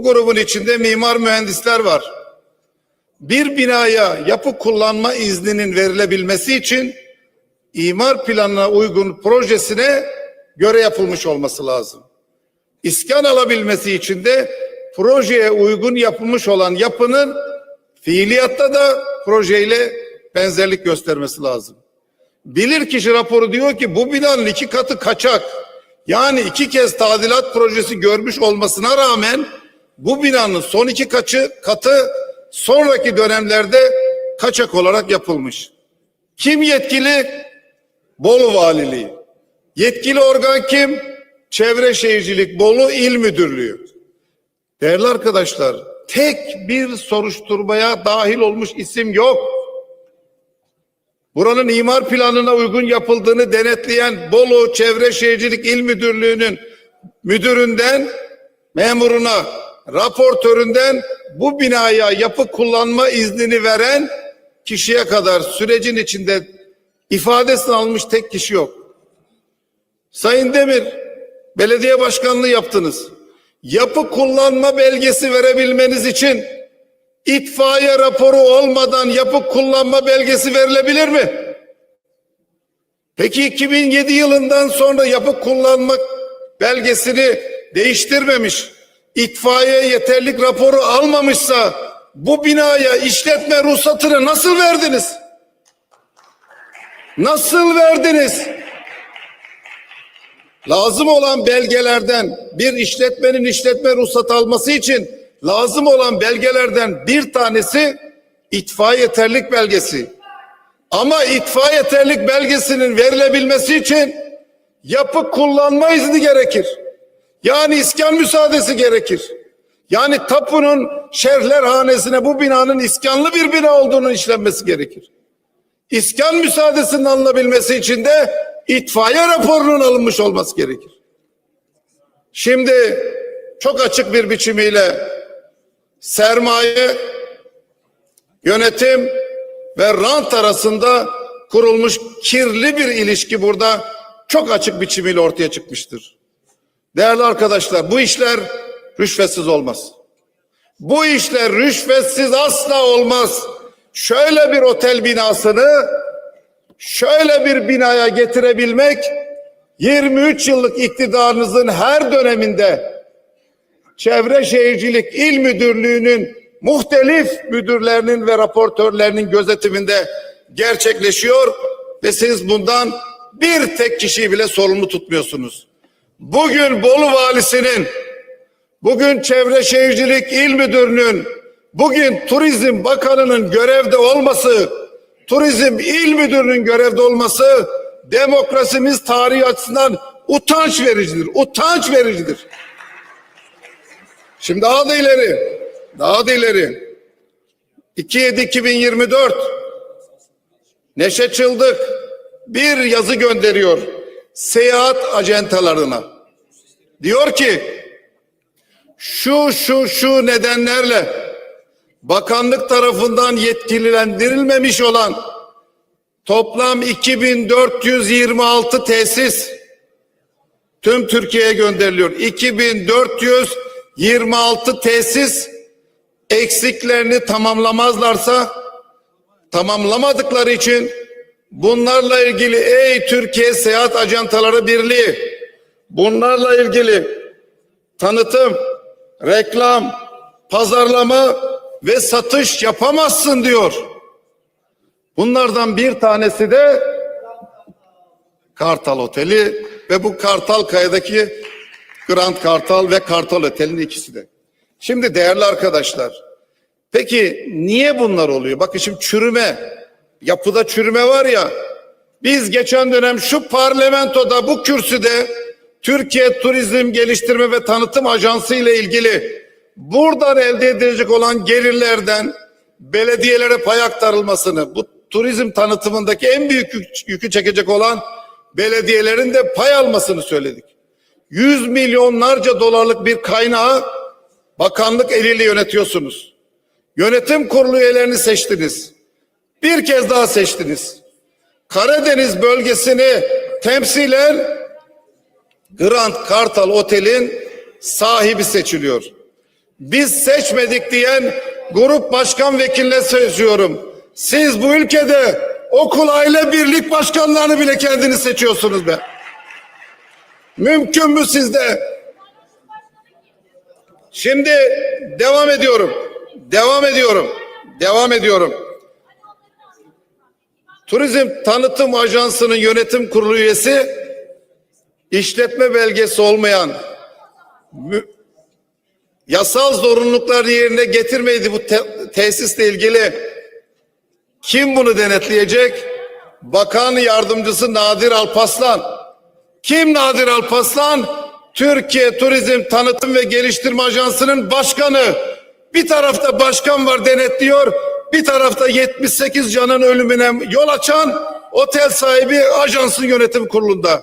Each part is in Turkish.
Bu grubun içinde mimar mühendisler var. Bir binaya yapı kullanma izninin verilebilmesi için imar planına uygun projesine göre yapılmış olması lazım. İskan alabilmesi için de projeye uygun yapılmış olan yapının fiiliyatta da projeyle benzerlik göstermesi lazım. Bilirkişi raporu diyor ki bu binanın iki katı kaçak. Yani iki kez tadilat projesi görmüş olmasına rağmen bu binanın son iki kaçı, katı sonraki dönemlerde kaçak olarak yapılmış. Kim yetkili? Bolu Valiliği. Yetkili organ kim? Çevre Şehircilik Bolu İl Müdürlüğü. Değerli arkadaşlar, tek bir soruşturmaya dahil olmuş isim yok. Buranın imar planına uygun yapıldığını denetleyen Bolu Çevre Şehircilik İl Müdürlüğü'nün müdüründen memuruna, raportöründen bu binaya yapı kullanma iznini veren kişiye kadar sürecin içinde ifadesini almış tek kişi yok. Sayın Demir, belediye başkanlığı yaptınız. Yapı kullanma belgesi verebilmeniz için itfaiye raporu olmadan yapı kullanma belgesi verilebilir mi? Peki 2007 yılından sonra yapı kullanma belgesini değiştirmemiş, itfaiye yeterlik raporu almamışsa bu binaya işletme ruhsatını nasıl verdiniz? Nasıl verdiniz? Lazım olan belgelerden bir işletmenin işletme ruhsat alması için lazım olan belgelerden bir tanesi itfaiye yeterlik belgesi. Ama itfaiye yeterlik belgesinin verilebilmesi için yapı kullanma izni gerekir. Yani iskan müsaadesi gerekir. Yani tapunun şerhler hanesine bu binanın iskanlı bir bina olduğunun işlenmesi gerekir. İskan müsaadesinin alınabilmesi için de itfaiye raporunun alınmış olması gerekir. Şimdi çok açık bir biçimiyle sermaye, yönetim ve rant arasında kurulmuş kirli bir ilişki burada çok açık biçimiyle ortaya çıkmıştır. Değerli arkadaşlar bu işler rüşvetsiz olmaz. Bu işler rüşvetsiz asla olmaz. Şöyle bir otel binasını şöyle bir binaya getirebilmek 23 yıllık iktidarınızın her döneminde Çevre Şehircilik İl Müdürlüğü'nün muhtelif müdürlerinin ve raportörlerinin gözetiminde gerçekleşiyor ve siz bundan bir tek kişiyi bile sorumlu tutmuyorsunuz. Bugün Bolu Valisi'nin, bugün Çevre Şehircilik İl Müdürü'nün, bugün Turizm Bakanı'nın görevde olması, Turizm İl Müdürü'nün görevde olması demokrasimiz tarihi açısından utanç vericidir. Utanç vericidir. Şimdi daha da ileri, daha da ileri. 2-7-2024 Neşe Çıldık bir yazı gönderiyor seyahat acentalarına. Diyor ki şu şu şu nedenlerle bakanlık tarafından yetkililendirilmemiş olan toplam 2426 tesis tüm Türkiye'ye gönderiliyor. 2426 tesis eksiklerini tamamlamazlarsa tamamlamadıkları için bunlarla ilgili ey Türkiye Seyahat Ajantaları Birliği bunlarla ilgili tanıtım, reklam, pazarlama ve satış yapamazsın diyor. Bunlardan bir tanesi de Kartal Oteli ve bu Kartal Kaya'daki Grand Kartal ve Kartal Oteli'nin ikisi de. Şimdi değerli arkadaşlar, peki niye bunlar oluyor? Bakın şimdi çürüme, yapıda çürüme var ya, biz geçen dönem şu parlamentoda bu kürsüde Türkiye Turizm Geliştirme ve Tanıtım Ajansı ile ilgili buradan elde edilecek olan gelirlerden belediyelere pay aktarılmasını, bu turizm tanıtımındaki en büyük yük- yükü çekecek olan belediyelerin de pay almasını söyledik. Yüz milyonlarca dolarlık bir kaynağı bakanlık eliyle yönetiyorsunuz. Yönetim kurulu üyelerini seçtiniz. Bir kez daha seçtiniz. Karadeniz bölgesini temsilen Grand Kartal Otel'in sahibi seçiliyor. Biz seçmedik diyen grup başkan vekiline söylüyorum. Siz bu ülkede okul aile birlik başkanlarını bile kendiniz seçiyorsunuz be. Mümkün mü sizde? Şimdi devam ediyorum. Devam ediyorum. Devam ediyorum. Turizm Tanıtım Ajansı'nın yönetim kurulu üyesi işletme belgesi olmayan yasal zorunlulukları yerine getirmeydi bu te- tesisle ilgili kim bunu denetleyecek? Bakan yardımcısı Nadir Alpaslan. Kim Nadir Alpaslan? Türkiye Turizm Tanıtım ve Geliştirme Ajansı'nın başkanı. Bir tarafta başkan var denetliyor, bir tarafta 78 canın ölümüne yol açan otel sahibi ajansın yönetim kurulunda.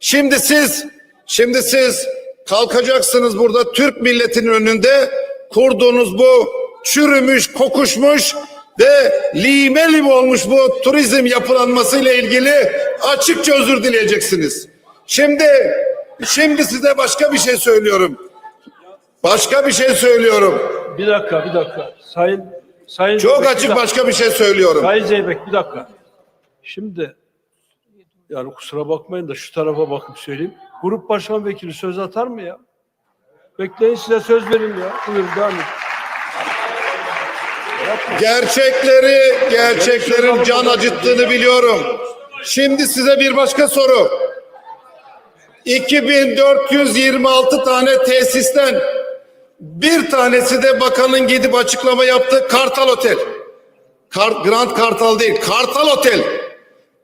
Şimdi siz, şimdi siz kalkacaksınız burada Türk milletinin önünde kurduğunuz bu çürümüş, kokuşmuş ve lime lime olmuş bu turizm yapılanmasıyla ilgili açıkça özür dileyeceksiniz. Şimdi şimdi size başka bir şey söylüyorum. Başka bir şey söylüyorum. Bir dakika, bir dakika. Sayın Sayın Çok Zeybek, bir açık dakika. başka bir şey söylüyorum. Sayın Zeybek bir dakika. Şimdi yani kusura bakmayın da şu tarafa bakıp söyleyeyim. Grup başkan vekili söz atar mı ya? Bekleyin size söz verin ya. Buyurun devam edin. Gerçekleri, gerçeklerin can acıttığını biliyorum. Şimdi size bir başka soru. 2426 tane tesisten bir tanesi de bakanın gidip açıklama yaptığı Kartal Otel. Kar, Grand Kartal değil, Kartal Otel.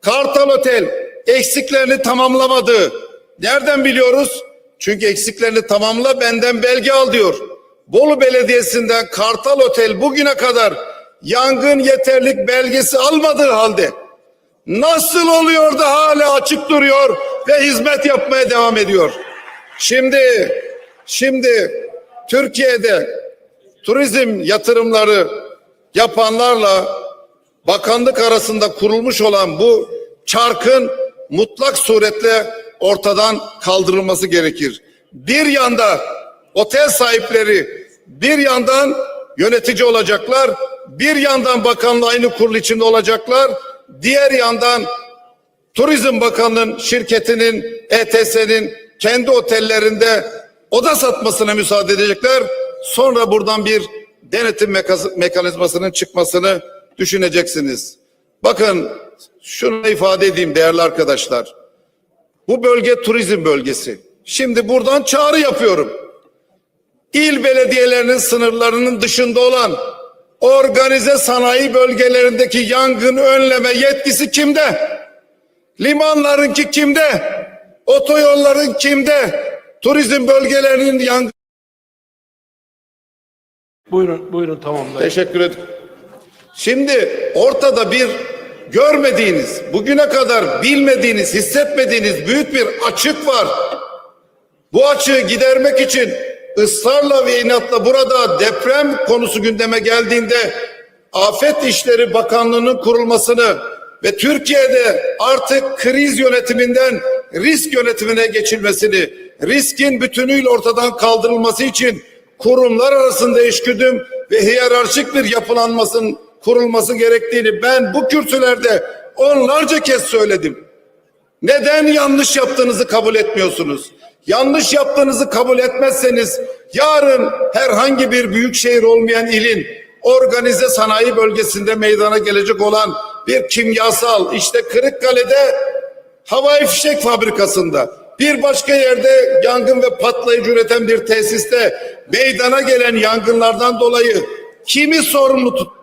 Kartal Otel eksiklerini tamamlamadı. Nereden biliyoruz? Çünkü eksiklerini tamamla benden belge al diyor. Bolu Belediyesi'nden Kartal Otel bugüne kadar yangın yeterlik belgesi almadığı halde nasıl oluyor da hala açık duruyor ve hizmet yapmaya devam ediyor? Şimdi şimdi Türkiye'de turizm yatırımları yapanlarla bakanlık arasında kurulmuş olan bu çarkın mutlak suretle ortadan kaldırılması gerekir. Bir yanda otel sahipleri bir yandan yönetici olacaklar, bir yandan bakanla aynı kurul içinde olacaklar, diğer yandan Turizm Bakanlığı'nın şirketinin, ETS'nin kendi otellerinde oda satmasına müsaade edecekler. Sonra buradan bir denetim mekanizmasının çıkmasını düşüneceksiniz. Bakın şunu ifade edeyim değerli arkadaşlar. Bu bölge turizm bölgesi. Şimdi buradan çağrı yapıyorum. İl belediyelerinin sınırlarının dışında olan organize sanayi bölgelerindeki yangın önleme yetkisi kimde? Limanlarınki kimde? Otoyolların kimde? Turizm bölgelerinin yangın... Buyurun, buyurun tamamlayın. Teşekkür ederim. Şimdi ortada bir görmediğiniz, bugüne kadar bilmediğiniz, hissetmediğiniz büyük bir açık var. Bu açığı gidermek için ısrarla ve inatla burada deprem konusu gündeme geldiğinde Afet İşleri Bakanlığı'nın kurulmasını ve Türkiye'de artık kriz yönetiminden risk yönetimine geçilmesini, riskin bütünüyle ortadan kaldırılması için kurumlar arasında eşgüdüm ve hiyerarşik bir yapılanmasının kurulması gerektiğini ben bu kürsülerde onlarca kez söyledim. Neden yanlış yaptığınızı kabul etmiyorsunuz? Yanlış yaptığınızı kabul etmezseniz yarın herhangi bir büyük şehir olmayan ilin organize sanayi bölgesinde meydana gelecek olan bir kimyasal işte Kırıkkale'de havai fişek fabrikasında bir başka yerde yangın ve patlayıcı üreten bir tesiste meydana gelen yangınlardan dolayı kimi sorumlu tut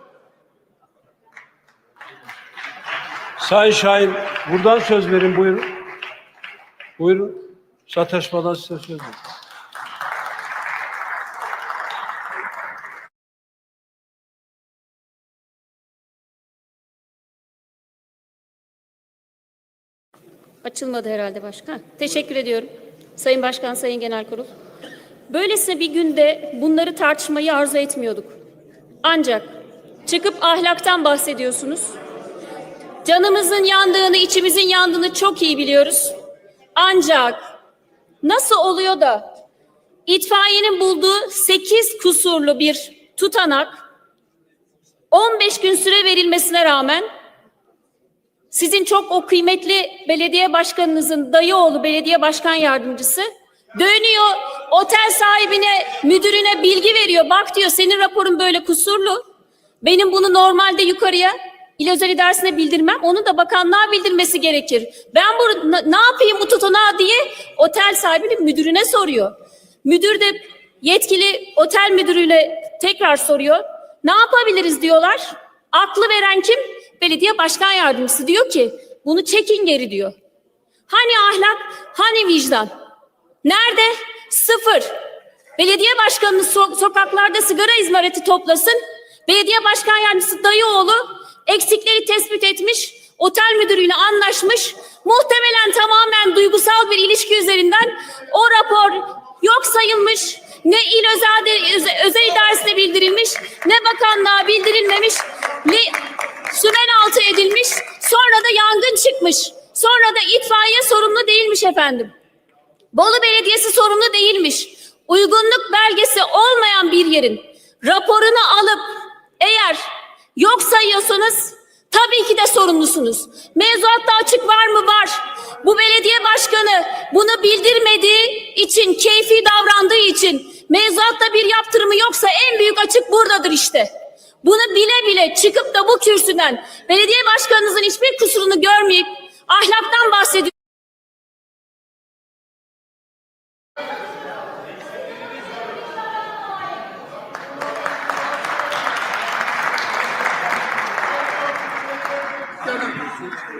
Sayın Şahin buradan söz verin buyurun. Buyurun. Sataşmadan size söz verin. Açılmadı herhalde başkan. Teşekkür ediyorum. Sayın Başkan, Sayın Genel Kurul. Böylesine bir günde bunları tartışmayı arzu etmiyorduk. Ancak çıkıp ahlaktan bahsediyorsunuz. Canımızın yandığını, içimizin yandığını çok iyi biliyoruz. Ancak nasıl oluyor da itfaiyenin bulduğu 8 kusurlu bir tutanak 15 gün süre verilmesine rağmen sizin çok o kıymetli belediye başkanınızın dayı oğlu belediye başkan yardımcısı dönüyor otel sahibine müdürüne bilgi veriyor. Bak diyor senin raporun böyle kusurlu. Benim bunu normalde yukarıya il özel idaresine bildirmem. Onu da bakanlığa bildirmesi gerekir. Ben bu ne yapayım bu tutanağı diye otel sahibinin müdürüne soruyor. Müdür de yetkili otel müdürüyle tekrar soruyor. Ne yapabiliriz diyorlar. Aklı veren kim? Belediye başkan yardımcısı diyor ki bunu çekin geri diyor. Hani ahlak, hani vicdan? Nerede? Sıfır. Belediye başkanınız so- sokaklarda sigara izmariti toplasın. Belediye başkan yardımcısı dayıoğlu eksikleri tespit etmiş. Otel müdürüyle anlaşmış. Muhtemelen tamamen duygusal bir ilişki üzerinden o rapor yok sayılmış. Ne il özel, özel, özel idaresine bildirilmiş, ne bakanlığa bildirilmemiş, ne sümen altı edilmiş. Sonra da yangın çıkmış. Sonra da itfaiye sorumlu değilmiş efendim. Bolu Belediyesi sorumlu değilmiş. Uygunluk belgesi olmayan bir yerin raporunu alıp eğer yok sayıyorsanız tabii ki de sorumlusunuz. Mevzuatta açık var mı? Var. Bu belediye başkanı bunu bildirmediği için, keyfi davrandığı için mevzuatta bir yaptırımı yoksa en büyük açık buradadır işte. Bunu bile bile çıkıp da bu kürsüden belediye başkanınızın hiçbir kusurunu görmeyip ahlaktan bahsediyor.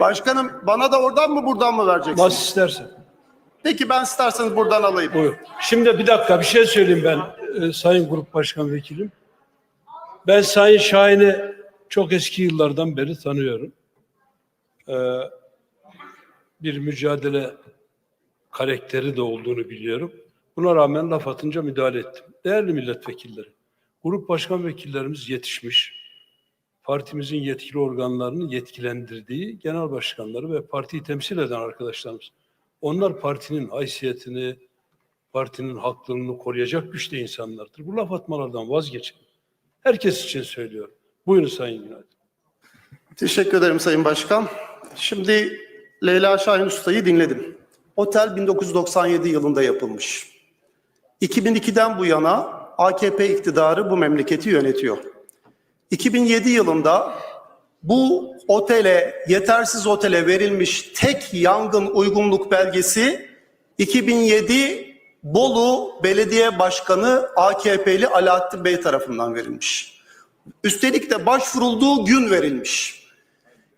Başkanım bana da oradan mı buradan mı vereceksiniz? Nasıl istersen. Peki ben isterseniz buradan alayım. Buyur. Şimdi bir dakika bir şey söyleyeyim ben e, Sayın Grup Başkan Vekilim. Ben Sayın Şahin'i çok eski yıllardan beri tanıyorum. Ee, bir mücadele karakteri de olduğunu biliyorum. Buna rağmen laf atınca müdahale ettim. Değerli milletvekilleri, grup başkan vekillerimiz yetişmiş. Partimizin yetkili organlarını yetkilendirdiği genel başkanları ve partiyi temsil eden arkadaşlarımız. Onlar partinin haysiyetini, partinin haklılığını koruyacak güçte insanlardır. Bu laf atmalardan vazgeçin. Herkes için söylüyorum. Buyurun Sayın Günaydın. Teşekkür ederim Sayın Başkan. Şimdi Leyla Şahin Usta'yı dinledim. Otel 1997 yılında yapılmış. 2002'den bu yana AKP iktidarı bu memleketi yönetiyor. 2007 yılında bu otele, yetersiz otele verilmiş tek yangın uygunluk belgesi 2007 Bolu Belediye Başkanı AKP'li Alaaddin Bey tarafından verilmiş. Üstelik de başvurulduğu gün verilmiş.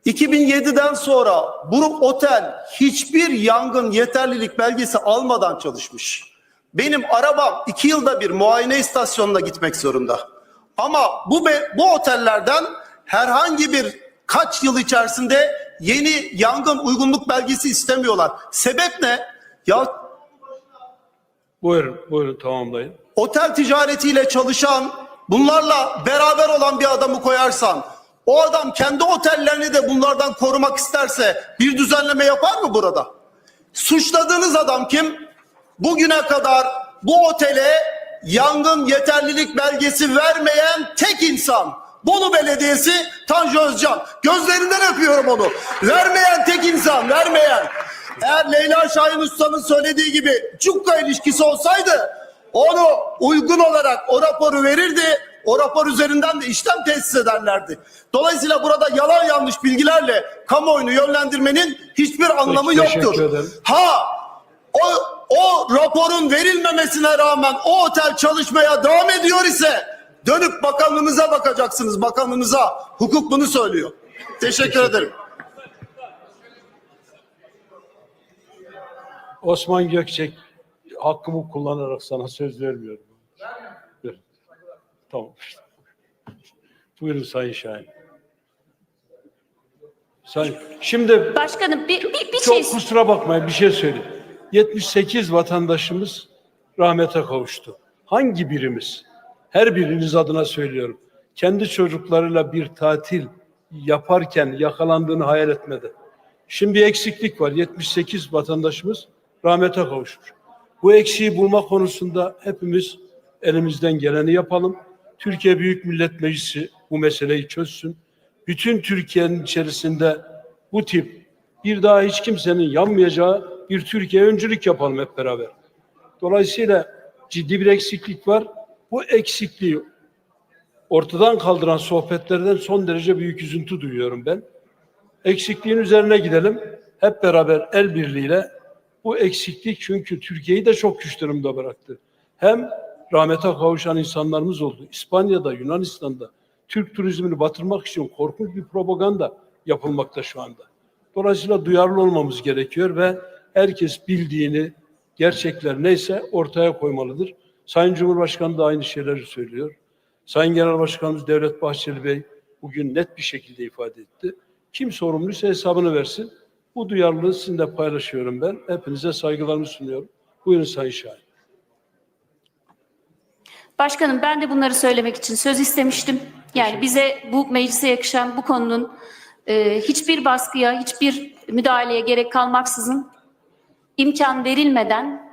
2007'den sonra bu otel hiçbir yangın yeterlilik belgesi almadan çalışmış. Benim arabam iki yılda bir muayene istasyonuna gitmek zorunda. Ama bu bu otellerden herhangi bir kaç yıl içerisinde yeni yangın uygunluk belgesi istemiyorlar. Sebep ne? Ya Buyurun, buyurun tamamlayın. otel ticaretiyle çalışan, bunlarla beraber olan bir adamı koyarsan, o adam kendi otellerini de bunlardan korumak isterse bir düzenleme yapar mı burada? Suçladığınız adam kim? Bugüne kadar bu otele yangın yeterlilik belgesi vermeyen tek insan. Bolu Belediyesi Tanju Özcan. Gözlerinden öpüyorum onu. Vermeyen tek insan, vermeyen. Eğer Leyla Şahin Usta'nın söylediği gibi cukka ilişkisi olsaydı onu uygun olarak o raporu verirdi. O rapor üzerinden de işlem tesis ederlerdi. Dolayısıyla burada yalan yanlış bilgilerle kamuoyunu yönlendirmenin hiçbir anlamı Peki, teşekkür yoktur. Ha o, o raporun verilmemesine rağmen o otel çalışmaya devam ediyor ise dönüp bakanlığınıza bakacaksınız. Bakanlığınıza hukuk bunu söylüyor. Teşekkür ederim. Osman Gökçek hakkımı kullanarak sana söz vermiyorum. Ver. Tamam. Buyurun Sayın Şahin. Sayın, şimdi Başkanım bir, bir, bir çok şey kusura bakmayın bir şey söyleyeyim. 78 vatandaşımız rahmete kavuştu. Hangi birimiz? Her biriniz adına söylüyorum. Kendi çocuklarıyla bir tatil yaparken yakalandığını hayal etmedi. Şimdi bir eksiklik var. 78 vatandaşımız rahmete kavuşmuş. Bu eksiği bulma konusunda hepimiz elimizden geleni yapalım. Türkiye Büyük Millet Meclisi bu meseleyi çözsün. Bütün Türkiye'nin içerisinde bu tip bir daha hiç kimsenin yanmayacağı bir Türkiye öncülük yapalım hep beraber. Dolayısıyla ciddi bir eksiklik var. Bu eksikliği ortadan kaldıran sohbetlerden son derece büyük üzüntü duyuyorum ben. Eksikliğin üzerine gidelim. Hep beraber el birliğiyle bu eksiklik çünkü Türkiye'yi de çok güç durumda bıraktı. Hem rahmete kavuşan insanlarımız oldu. İspanya'da, Yunanistan'da Türk turizmini batırmak için korkunç bir propaganda yapılmakta şu anda. Dolayısıyla duyarlı olmamız gerekiyor ve herkes bildiğini, gerçekler neyse ortaya koymalıdır. Sayın Cumhurbaşkanı da aynı şeyleri söylüyor. Sayın Genel Başkanımız Devlet Bahçeli Bey bugün net bir şekilde ifade etti. Kim sorumluysa hesabını versin. Bu duyarlılığı sizinle paylaşıyorum ben. Hepinize saygılarımı sunuyorum. Buyurun Sayın Şahin. Başkanım ben de bunları söylemek için söz istemiştim. Yani bize bu meclise yakışan bu konunun e, hiçbir baskıya, hiçbir müdahaleye gerek kalmaksızın imkan verilmeden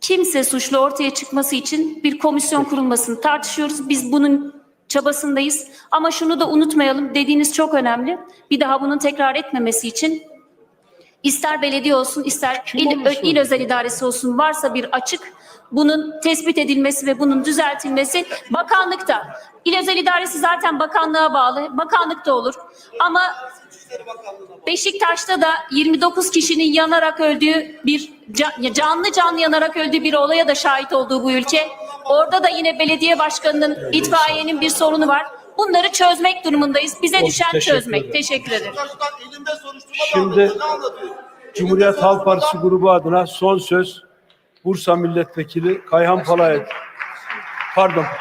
kimse suçlu ortaya çıkması için bir komisyon kurulmasını tartışıyoruz. Biz bunun çabasındayız. Ama şunu da unutmayalım. Dediğiniz çok önemli. Bir daha bunun tekrar etmemesi için ister belediye olsun, ister Kim il, il özel idaresi olsun varsa bir açık bunun tespit edilmesi ve bunun düzeltilmesi bakanlıkta. İl özel idaresi zaten bakanlığa bağlı. Bakanlıkta olur. Ama Beşiktaş'ta da 29 kişinin yanarak öldüğü bir ca- canlı canlı yanarak öldüğü bir olaya da şahit olduğu bu ülke. Orada da yine belediye başkanının, itfaiyenin bir sorunu var. Bunları çözmek durumundayız. Bize Olsun, düşen teşekkür çözmek. ederim. Teşekkür ederim. Şimdi Cumhuriyet Halk Partisi grubu adına son söz Bursa Milletvekili Kayhan Palay. Pardon.